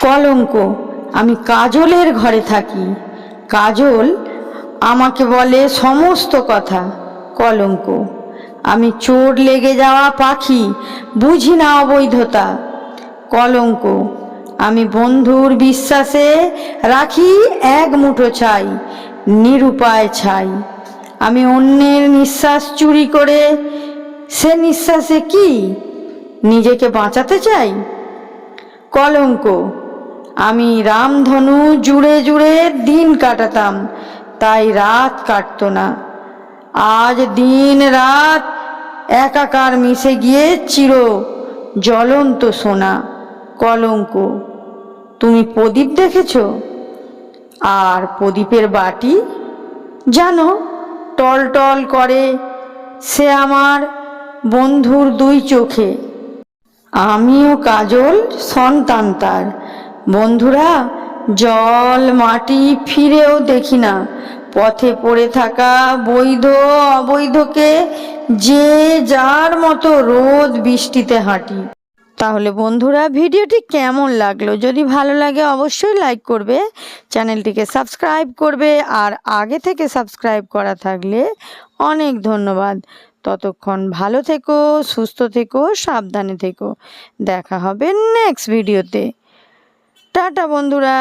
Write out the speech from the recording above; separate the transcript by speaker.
Speaker 1: কলঙ্ক। আমি কাজলের ঘরে থাকি। কাজল আমাকে বলে সমস্ত কথা, কলঙ্ক। আমি চোর লেগে যাওয়া পাখি, বুঝি না অবৈধতা। কলঙ্ক, আমি বন্ধুর বিশ্বাসে রাখি এক মুঠো ছাই, নিরুপায় ছাই। আমি অন্যের নিঃশ্বাস চুরি করে, সে নিঃশ্বাসে কি? নিজেকে বাঁচাতে চাই? কলঙ্ক আমি রামধনু জুড়ে জুড়ে দিন কাটাতাম, তাই রাত কাটতো না। আজ দিন রাত একাকার মিশে গিয়ে চির জ্বলন্ত সোনা, কলঙ্ক। তুমি প্রদীপ দেখেছ? আর প্রদীপের বাটি? জানো টল টল করে সে আমার বন্ধুর দুই চোখে। আমিও কাজল সন্তান তার। বন্ধুরা, জল মাটি ফিরেও দেখি না। পথে পড়ে থাকা বৈধ অবৈধকে যে যার মতো রোদ বৃষ্টিতে হাঁটি। তাহলে বন্ধুরা, ভিডিওটি কেমন লাগল? যদি ভালো লাগে, অবশ্যই লাইক করবে, চ্যানেলটিকে সাবস্ক্রাইব করবে, আর আগে থেকে সাবস্ক্রাইব করা থাকলে অনেক ধন্যবাদ। ততক্ষণ ভালো থেকো, সুস্থ থেকো, সাবধানে থেকো। দেখা হবে নেক্সট ভিডিওতে টাটা বন্ধুরা।